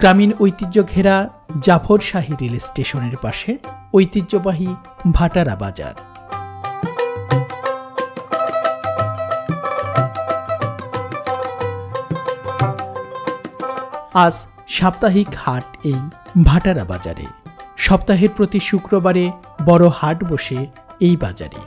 গ্রামীণ ঐতিহ্য ঘেরা জাফর শাহী রেল স্টেশনের পাশে ঐতিহ্যবাহী ভাটারা বাজার। আজ সাপ্তাহিক হাট এই ভাটারা বাজারে। সপ্তাহের প্রতি শুক্রবারে বড় হাট বসে এই বাজারে।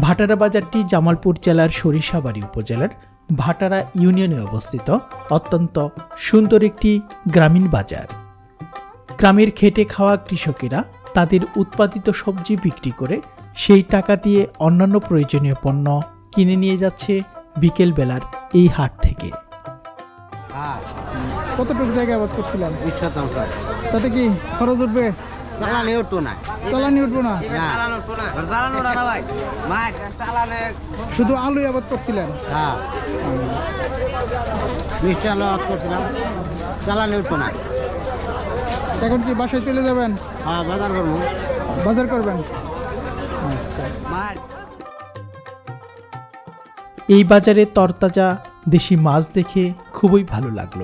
ভাটারা বাজারটি জামালপুর জেলার সরিষাবাড়ি উপজেলার ভাটারা ইউনিয়নে অবস্থিত অত্যন্ত সুন্দর একটি গ্রামীণ বাজার। গ্রামের খেটে খাওয়া কৃষকেরা তাদের উৎপাদিত সবজি বিক্রি করে সেই টাকা দিয়ে অন্যান্য প্রয়োজনীয় পণ্য কিনে নিয়ে যাচ্ছে বিকেলবেলার এই হাট থেকে। কতটুকু জায়গা আবাদ করছিলাম তাতে কি খরচ উঠবে? চালানি উঠতো না চালানি উঠবো না। চালানো না। ভাই মাছ চালানে শুধু আলুই আবাদ করছিলেন? হ্যাঁ। মিষ্টি আলু আবাদ করছিলাম। চালানি উঠতো না এখন কি বাসায় চলে যাবেন? হ্যাঁ বাজার করব। বাজার করবেন? আচ্ছা। মাছ এই বাজারে তরতাজা দেশি মাছ দেখে খুবই ভালো লাগল।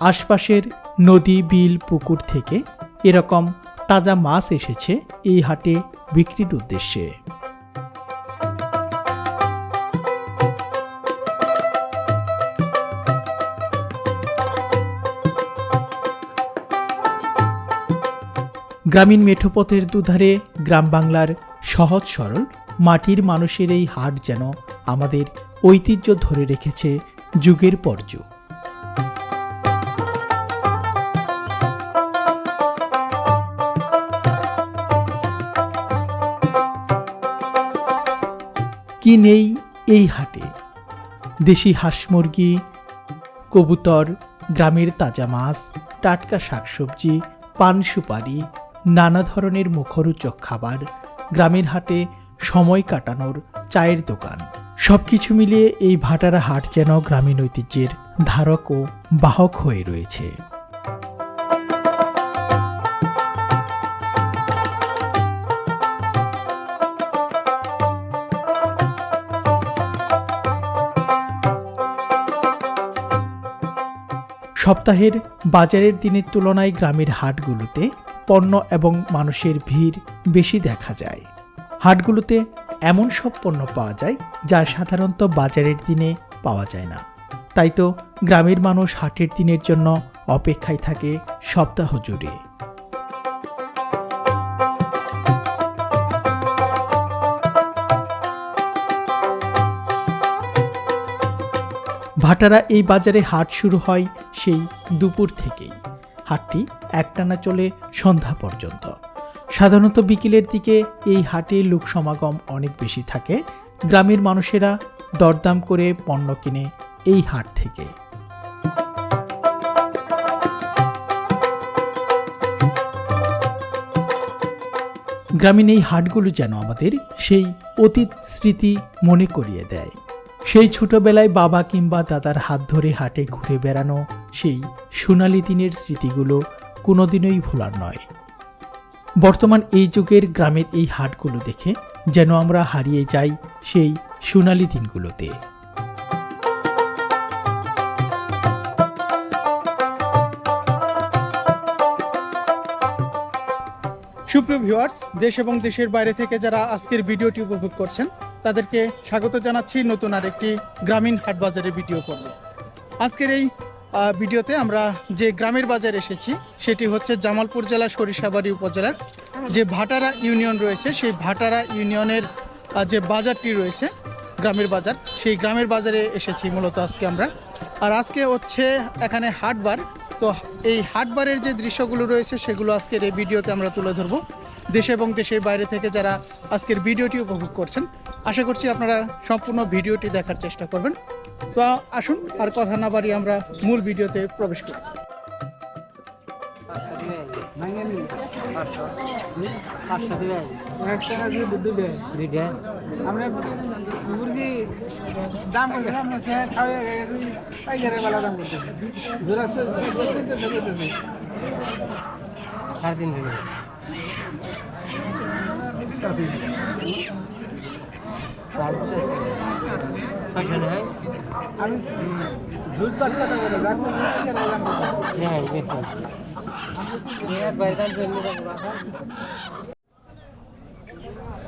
আশপাশের নদী বিল পুকুর থেকে এরকম তাজা মাছ এসেছে এই হাটে বিক্রির উদ্দেশ্যে। গ্রামীণ মেঠোপথের দুধারে গ্রাম বাংলার সহজ সরল মাটির মানুষের এই হাট যেন আমাদের ঐতিহ্য ধরে রেখেছে যুগের পর যুগ। কি নেই এই হাটে। দেশি হাঁস মুরগি, কবুতর, গ্রামের তাজা মাছ, টাটকা শাকসবজি, পান সুপারি, নানা ধরনের মুখরোচক খাবার, গ্রামের হাটে সময় কাটানোর চায়ের দোকান। সবকিছু মিলিয়ে এই ভাটারা হাট যেন গ্রামীণ ঐতিহ্যের ধারক ও বাহক হয়ে রয়েছে। সপ্তাহের বাজারের দিনের তুলনায় গ্রামের হাটগুলোতে পণ্য এবং মানুষের ভিড় বেশি দেখা যায়। হাটগুলোতে এমন সব পণ্য পাওয়া যায় যা সাধারণত বাজারের দিনে পাওয়া যায় না। তাই তো গ্রামের মানুষ হাটের দিনের জন্য অপেক্ষায় থাকে সপ্তাহ জুড়ে। ভাটারা এই বাজারে হাট শুরু হয় সেই দুপুর থেকেই। হাটটি একটানা চলে সন্ধ্যা পর্যন্ত। সাধারণত বিকেলের দিকে এই হাটে লোক সমাগম অনেক বেশি থাকে। গ্রামের মানুষেরা দরদাম করে পণ্য কিনে এই হাট থেকে। গ্রামীণ এই হাটগুলো যেন আমাদের সেই অতীত স্মৃতি মনে করিয়ে দেয়। সেই ছোটবেলায় বাবা কিংবা দাদার হাত ধরে হাটে ঘুরে বেড়ানো সেই সোনালি দিনের স্মৃতিগুলো কোনোদিনই ভোলার নয়। বর্তমান এই যুগের গ্রামের এই হাটগুলো দেখে যেন আমরা হারিয়ে যাই সেই সোনালি দিনগুলোতে। সুপ্রিয় ভিউয়ার্স, দেশ এবং দেশের বাইরে থেকে যারা আজকের ভিডিওটি উপভোগ করছেন তাদেরকে স্বাগত জানাচ্ছি নতুন আরেকটি গ্রামীণ হাট বাজারের ভিডিও করব। আজকের এই ভিডিওতে আমরা যে গ্রামের বাজার এসেছি, সেটি হচ্ছে জামালপুর জেলার সরিষাবাড়ি উপজেলার যে ভাটারা ইউনিয়ন রয়েছে, সেই ভাটারা ইউনিয়নের যে বাজারটি রয়েছে, গ্রামের বাজার, সেই গ্রামের বাজারে এসেছি মূলত আজকে আমরা। আর আজকে হচ্ছে এখানে হাটবার তো এই হাটবারের যে দৃশ্যগুলো রয়েছে, সেগুলো আজকের এই ভিডিওতে আমরা তুলে ধরবো। দেশ এবং দেশের বাইরে থেকে যারা আজকের ভিডিওটি উপভোগ করছেন আশা করছি আপনারা সম্পূর্ণ ভিডিওটি দেখার চেষ্টা করবেন। তো আসুন, আর কথা না বাড়িয়ে আমরা মূল ভিডিওতে প্রবেশ করি। সাড়ে তিন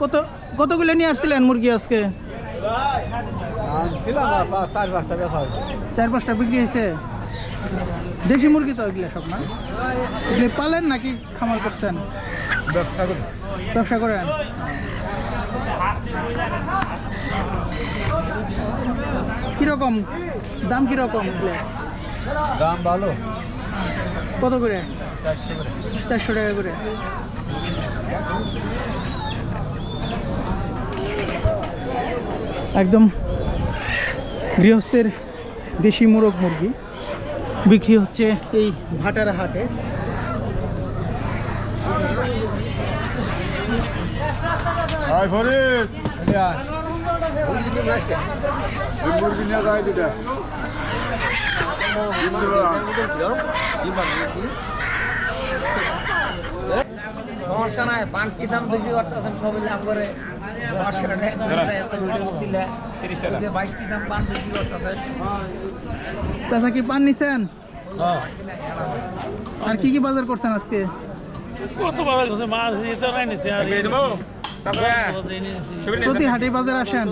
কত কতগুলো নিয়ে আসছিলেন মুরগি আজকে? চার পাঁচটা বেচা চার পাঁচটা বিক্রি হয়েছে। দেশি মুরগি তো এগুলো সব না? এগুলো পালেন নাকি খামার করছেন? ব্যবসা করি। ব্যবসা করেন? কীরকম? দাম কীরকম? দাম ভালো। কত করে? চারশো টাকা করে। একদম গৃহস্থের দেশি মোরগ মুরগি বিক্রি হচ্ছে এই ভাটারা হাটে। আয় ফরিদ। মুরগি নিয়ে যায় দুটা সমস্যা নাই পান কি দাম বেশি করতেছেন সবাই লাভ করে চাচা কি পান নিছেন? আর কি কি বাজার করছেন আজকে? কত বাজার কাছে মাছ নিতে নাই নিতে আর প্রতি হাটে বাজার আসেন?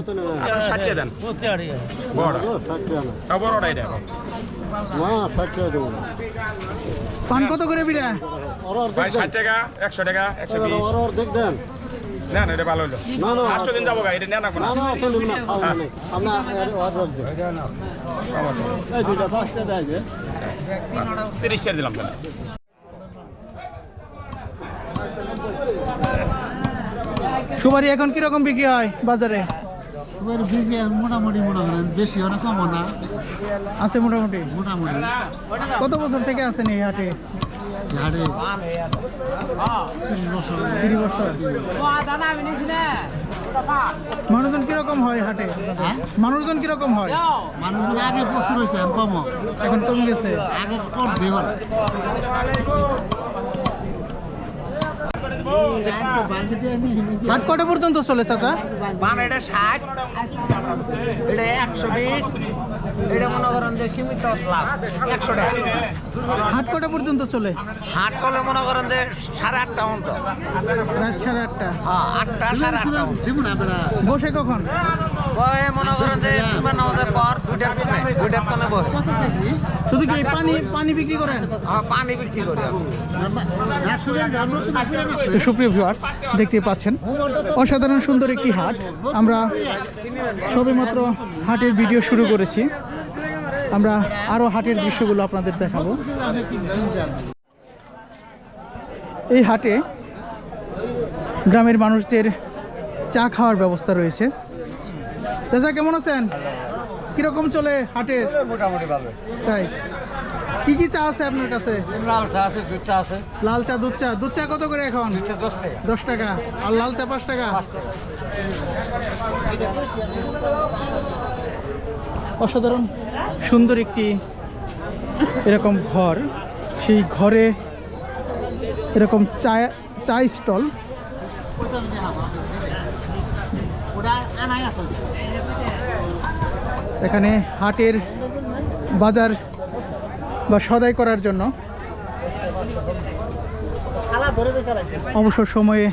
পান কত করে বিরা ষাট টাকা একশো টাকা একশো বিশ। না না এটা ভালো হলো। আটশো দিন যাব এটা নেন না তিরিশ টাকা দিলাম তাহলে। সুপারি এখন কীরকম বিক্রি হয় বাজারে? এবার বিঘে মোটামুটি করেন বেশি অনেক কম না। আছে মোটামুটি? মোটামুটি। কত বছর থেকে আছেন এই হাটে? তিন বছর। তিরিশ বছর। মানুষজন কীরকম হয় হাটে? মানুষজন কীরকম হয়? মানুষের আগে প্রচুর হয়েছে কম এখন কমে গেছে। আগে কম দেবার হাট কটা পর্যন্ত চলে চাচা? এটা ষাট। এটা একশো বিশ। এটা মনে করেন যে সীমিত একশো টাকা। হাট কটা পর্যন্ত চলে? হাট চলে মনে করেন যে সাড়ে আটটা মতো রাত সাড়ে আটটা। হ্যাঁ আটটা সাড়ে আটটা বসে কখন? বয়ে মনে করেন যে পর দুইটার দুইটার শুধু কি এই পানি পানি বিক্রি করেন? হ্যাঁ পানি বিক্রি করি সুপ্রিয় ভিউয়ার্স দেখতে পাচ্ছেন অসাধারণ সুন্দর একটি হাট। আমরা সবেমাত্র হাটের ভিডিও শুরু করেছি। আমরা আরও হাটের দৃশ্যগুলো আপনাদের দেখাবো। এই হাটে গ্রামের মানুষদের চা খাওয়ার ব্যবস্থা রয়েছে। চাচা কেমন আছেন? কীরকম চলে হাটের মোটামুটি ভালো। তাই। কি কি চা আছে আপনার কাছে? লাল চা আছে দুধ চা আছে। লাল চা দুধ চা। দুধ চা কত করে এখন? দশ টাকা। আর লাল চা পাঁচ টাকা? অসাধারণ। সুন্দর একটি এরকম ঘর। সেই ঘরে এরকম চা চা স্টল। এখানে হাটের বাজার বা সদাই করার জন্য অবসর সময়ে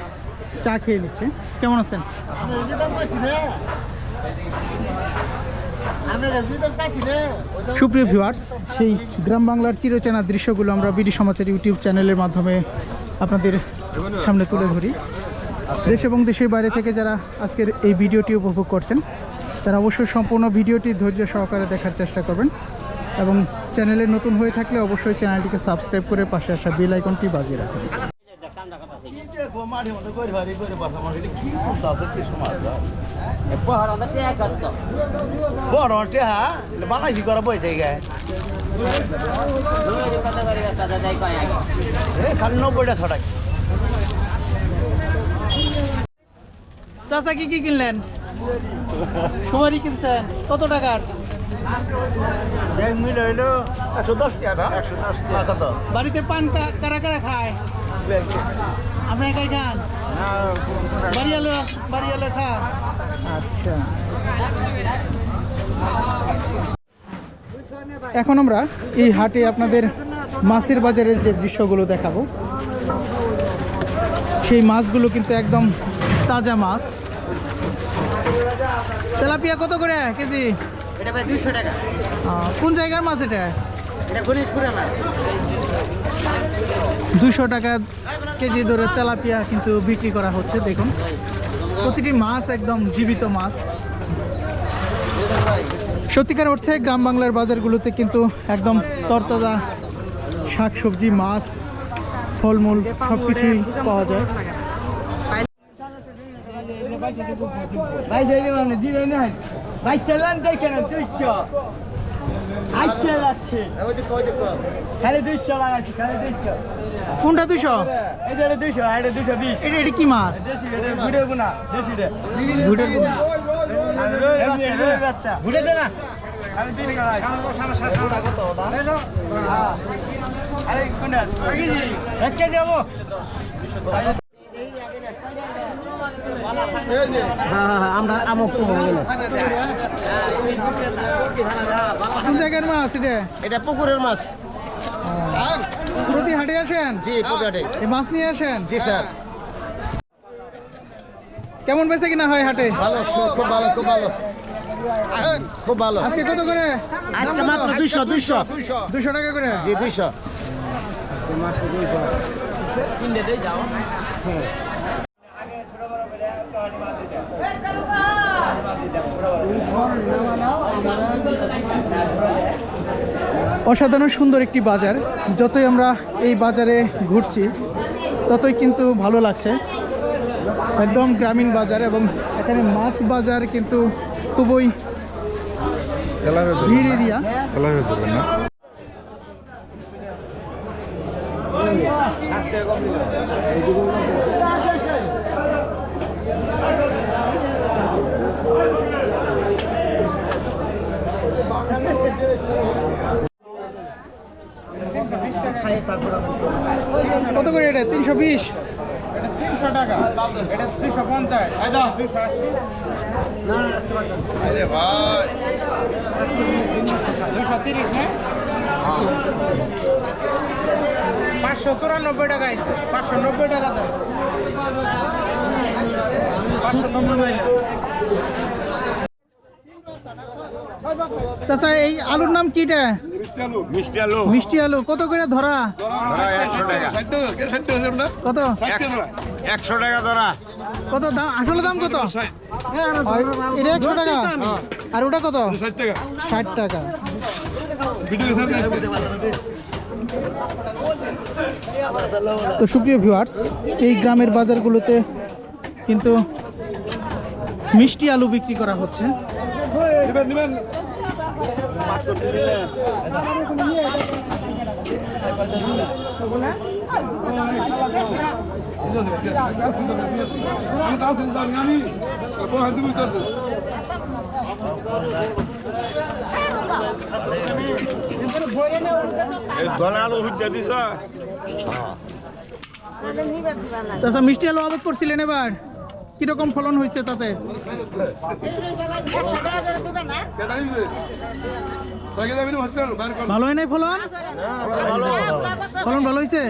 চা খেয়ে নিচ্ছে। কেমন আছেন? সুপ্রিয় ভিউয়ার্স সেই গ্রাম বাংলার চিরচেনা দৃশ্যগুলো আমরা বিডি সমাচার ইউটিউব চ্যানেলের মাধ্যমে আপনাদের সামনে তুলে ধরি। দেশ এবং দেশের বাইরে থেকে যারা আজকের এই ভিডিওটি উপভোগ করছেন তারা অবশ্যই সম্পূর্ণ ভিডিওটি ধৈর্য সহকারে দেখার চেষ্টা করবেন এবং চ্যানেলে নতুন হয়ে থাকলে অবশ্যই চ্যানেলটিকে সাবস্ক্রাইব করে পাশে আসা বেল আইকনটি বাজিয়ে রাখুন। করা বই কি কি কিনলেন? সুপারি কিনছেন কত টাকার? মিল হইল একশো দশ টাকা। একশো দশ টাকা। কত? বাড়িতে পান কারা কারা খায়? আপনি একাই খান? বাড়ি এলো বাড়ি এলো খা আচ্ছা। এখন আমরা এই হাটে আপনাদের মাছের বাজারের যে দৃশ্যগুলো দেখাবো। সেই মাছগুলো কিন্তু একদম তাজা মাছ। তেলাপিয়া কত করে কেজি? এটা ভাই দুইশো টাকা। কোন জায়গার মাছ এটা? এটা গণেশপুরের মাছ। দুশো টাকা কেজি ধরে তেলাপিয়া কিন্তু বিক্রি করা হচ্ছে দেখুন। প্রতিটি মাছ একদম জীবিত মাছ। সত্যিকার অর্থে গ্রাম বাংলার বাজারগুলোতে কিন্তু একদম তরতাজা শাকসবজি মাছ ফলমূল সব কিছুই পাওয়া যায়। ভাই দিদি মানে দিবে না ভাই চালান দেখে না দুইশো। আজ চালাচ্ছে খালি দুইশো লাগাচ্ছি খালি দুইশো। কোনটা এটা দুইশো এটা দুইশো বিশ। এটা এটা কি মাছ? ঘুরে। বাচ্চা ঘুরে দে না দুইশো আরে কোনটা? এক কেজি। যাব আমরা আমক কোন জায়গার মাছ এটা? এটা পুকুরের মাছ। প্রতি হাটে আসেন? জি পুকুরে এই মাছ নিয়ে আসেন? জি স্যার। কেমন বেচে কিনা হয় হাটে? ভালো খুব ভালো খুব ভালো। খুব ভালো। আজকে কত করে? আজকে মাত্র দুইশো দুইশো। দুইশো। টাকা করে? জি দুইশো। অসাধারণ সুন্দর একটি বাজার। যতই আমরা এই বাজারে ঘুরছি, ততই কিন্তু ভালো লাগছে। একদম গ্রামীণ বাজার এবং এখানে মাছ বাজার কিন্তু খুবই ভিড় এরিয়া। কত করে এটা? তিনশো বিশ? তিনশো টাকা। এটা দুইশো পঞ্চাশ। দুইশো আশি। দুইশো তিরিশ না পাঁচশো চুরানব্বই টাকা আইছে পাঁচশো নব্বই টাকা দেয়। পাঁচশো নব্বই চাচা এই আলুর নাম কিটা? মিষ্টি আলু। মিষ্টি আলু। কত করে ধরা? কত? একশো টাকা ধরা। কত দাম? আসলে দাম কত? হয়, এটা একশো টাকা। আর ওটা কত? ষাট টাকা। তো সুপ্রিয় ভিউয়ার্স এই গ্রামের বাজারগুলোতে কিন্তু মিষ্টি আলু বিক্রি করা হচ্ছে। গলা আলু হুজ্জা দিছ? চাচা মিষ্টি আলু আবাদ করছিলেন এবার। কীরকম ফলন হয়েছে তাতে? ভালো হয় নাই ফলন? ফলন ভালো হয়েছে?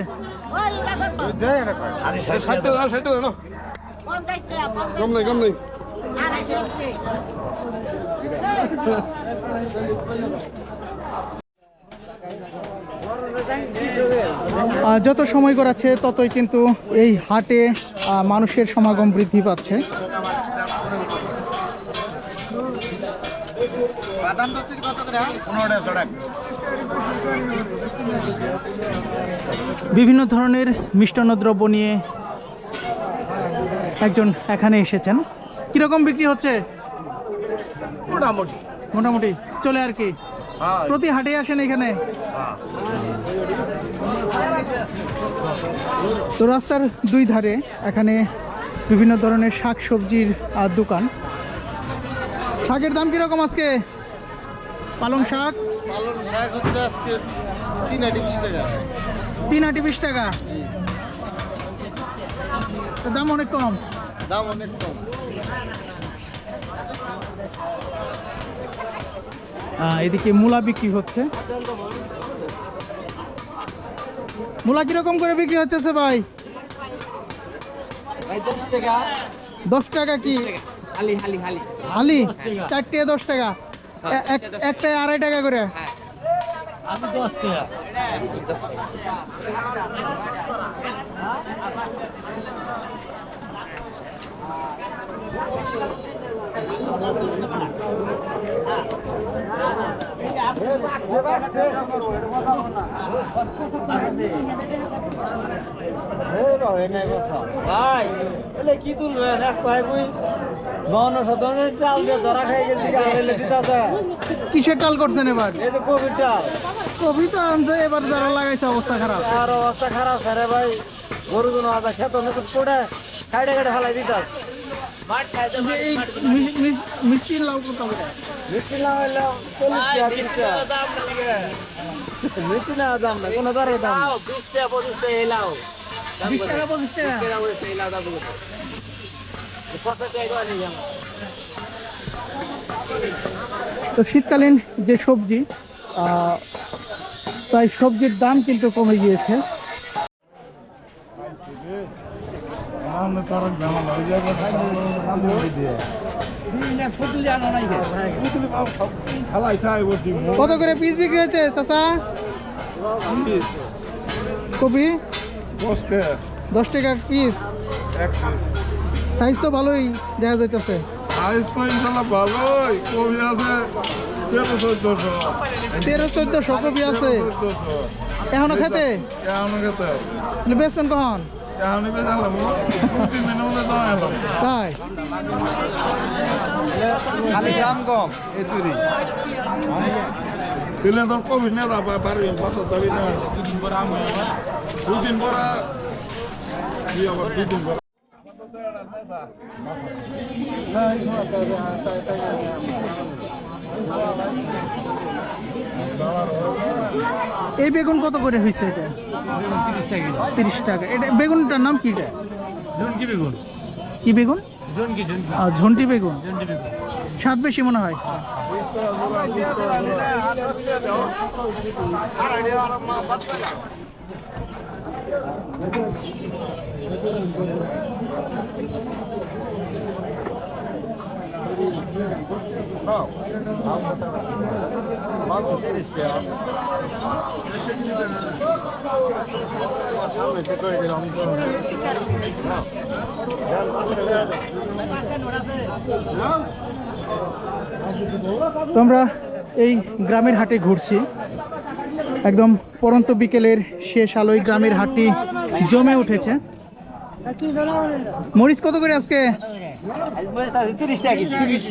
কম নাই কম নাই যত সময় গড়াচ্ছে ততই কিন্তু এই হাটে মানুষের সমাগম বৃদ্ধি পাচ্ছে। বিভিন্ন ধরনের মিষ্টান্ন দ্রব্য নিয়ে একজন এখানে এসেছেন। কীরকম বিক্রি হচ্ছে? মোটামুটি। মোটামুটি। চলে আর কি। হ্যাঁ। প্রতি হাটে আসেন এখানে? তো রাস্তার দুই ধারে এখানে বিভিন্ন ধরনের শাক সবজির দোকান। শাকের দাম কীরকম আজকে? পালং শাক? শাক হচ্ছে আজকে তিন আটি বিশ টাকা। তিন আটি বিশ টাকা? দাম অনেক কম। দাম অনেক কম। এদিকে মূলা বিক্রি হচ্ছে। মূলা কীরকম করে বিক্রি হচ্ছে ভাই? ভাই দশ টাকা। কি? হালি চারটে দশ টাকা। এ- এক- একটায় আড়াই টাকা করে? আমি দশ টাকা। ভাই এলে কি তুলবেন? এক ভাই বই চাল দিয়ে ধরা খাই গেছি গাড়ি দিতে কিসের টাল করছেন এবার? এই যে কোভিড কপি তো আনছে এবার যারা লাগাইছে অবস্থা খারাপ। আর অবস্থা খারাপ স্যারে ভাই গরু গুলো আদা খেত নতুন পড়ে খাইডে খাইডে ফেলাই দিত যে এই মি- মি- মিষ্টি লাউ কত করে হইলে চল্লিশ টাকা না দাম। বিশ টাকা পঁচিশ টাকা তো শীতকালীন যে সবজি আহ, তাই সবজির দাম কিন্তু কমে গিয়েছে। কত করে পিস বিক্রি হয়েছে চাচা? কপি? দশ টাকা পিস সাইজ তো ভালোই দেখা যাইতেছে। সাইজ তো ইনশাল্লাহ ভালোই কবি আছে তেরো চোদ্দশো তেরো চোদ্দশো কপি আছে। এখনও খেতে? কেমন খেতে বেচবেন কখন? তাই? খালি দাম কম এই চুরি। দিলে তোর কোভিড নিয়ে যাবা পারবি বাসা যাবি না দুদিন পরে কি আবার দুদিন পরে এই বেগুন কত করে হয়েছে এটা? তিরিশ টাকা। এটা বেগুনটার নাম কি এটা? ঝুনকি বেগুন। কি বেগুন? ঝন্টি বেগুন। স্বাদ বেশি মনে হয়? তো আমরা এই গ্রামের হাটে ঘুরছি। একদম পরন্ত বিকেলের শেষ আলোয় গ্রামের হাটটি জমে উঠেছে। মরিচ কত করে আজকে? তিরিশ টাকা কেজি তিরিশ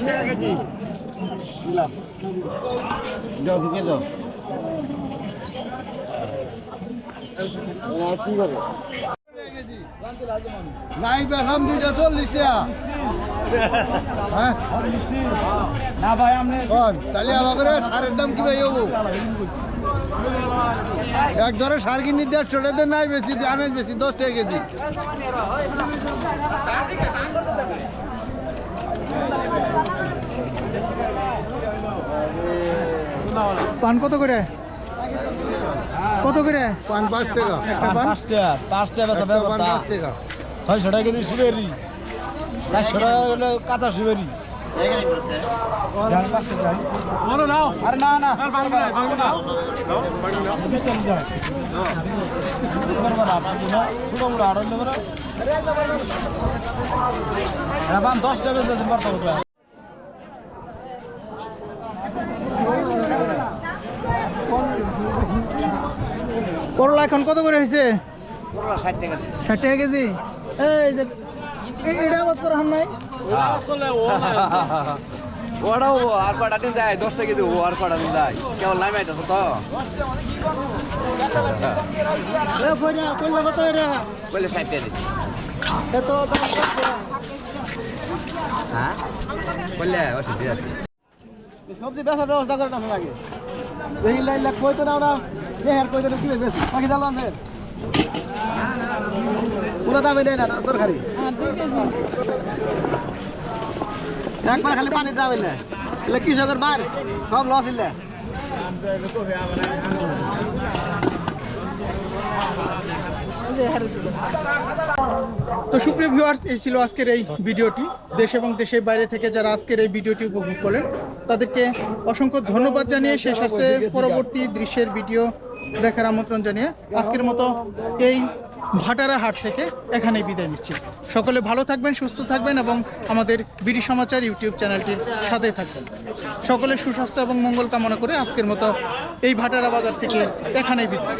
টাকা কেজি নাই বেখাম দুইটা চল্লিশ টাকা হ্যাঁ? না ভাই আপনি তাহলে আবার করে সারের দাম কি ভাই হব? এক ধরে সার কিনি দেড়শো টাকা নাই বেশি আনাজ বেশি দশ টাকা কেজি। পান কত করে? কত করে? পান পাঁচ টাকা। একটা পান? টাকা পাঁচ টাকা পাঁচ টাকা। ছয়শো টাকা কেজি সুবেরি চারশো টাকা কাঁচা সুবেরি আরে না না। দশ টাকা বর্তমান করলা এখন কত করে হয়েছে? ষাট টাকা। কেজি? এই যে এটা করা হাম নাই? ওটাও আর কটা দিন যায় দশ টাকা দিব আর কটা দিন যায়। কেবল নাই মাইতেছ তো বলে টাকা দিবি হ্যাঁ বললে অসুবিধা আছে সবজি বেচার ব্যবস্থা করে না লাগে এই লাইন লাখ কইতে না যে হার কইতে কি বেশি বাকি দিলাম ফের পুরো দামে নেই না তরকারি? একবার খালি পানির দাম এলে এলে কৃষকের মার সব লস ইলে তো সুপ্রিয় ভিউয়ার্স এই ছিল আজকের এই ভিডিওটি। দেশ এবং দেশের বাইরে থেকে যারা আজকের এই ভিডিওটি উপভোগ করলেন তাদেরকে অসংখ্য ধন্যবাদ জানিয়ে শেষ আসছে পরবর্তী দৃশ্যের ভিডিও দেখার আমন্ত্রণ জানিয়ে আজকের মতো এই ভাটারা হাট থেকে এখানেই বিদায় নিচ্ছি। সকলে ভালো থাকবেন, সুস্থ থাকবেন এবং আমাদের বিডি সমাচার ইউটিউব চ্যানেলটির সাথে থাকবেন। সকলে সুস্বাস্থ্য এবং মঙ্গল কামনা করে আজকের মতো এই ভাটারা বাজার থেকে এখানেই বিদায়।